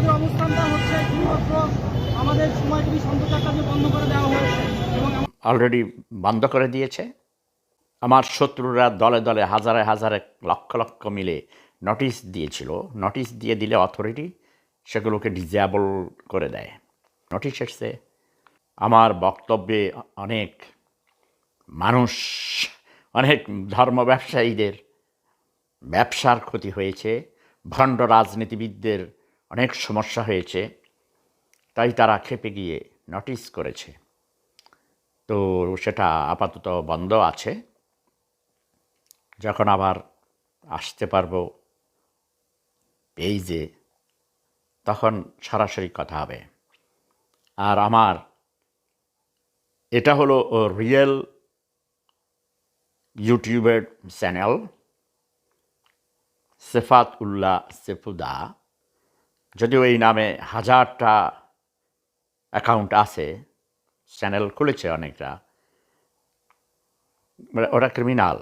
তাদের অবস্থানটা হচ্ছে শুধুমাত্র আমাদের সময় টিভি সম্প্রচার কাজে বন্ধ করে দেওয়া হয়েছে এবং অলরেডি বন্ধ করে দিয়েছে। আমার শত্রুরা দলে দলে হাজারে হাজারে লক্ষ লক্ষ মিলে নোটিশ দিয়েছিল। নোটিশ দিয়ে দিলে অথরিটি সেগুলোকে ডিজেবল করে দেয়। নোটিশ এসছে। আমার বক্তব্যে অনেক মানুষ, অনেক ধর্ম ব্যবসায়ীদের ব্যবসার ক্ষতি হয়েছে। ভণ্ড রাজনীতিবিদদের অনেক সমস্যা হয়েছে, তাই তারা খেপে গিয়ে নোটিশ করেছে। তো সেটা আপাতত বন্ধ আছে। যখন আবার আসতে পারব পেজে তখন সরাসরি কথা হবে। আর আমার এটা হলো রিয়েল ইউটিউবের চ্যানেল সেফাত উল্লাহ সেফুদা। যদিও এই নামে হাজারটা অ্যাকাউন্ট আছে চ্যানেল খুলেছে অনেকটা ওরা ক্রিমিনাল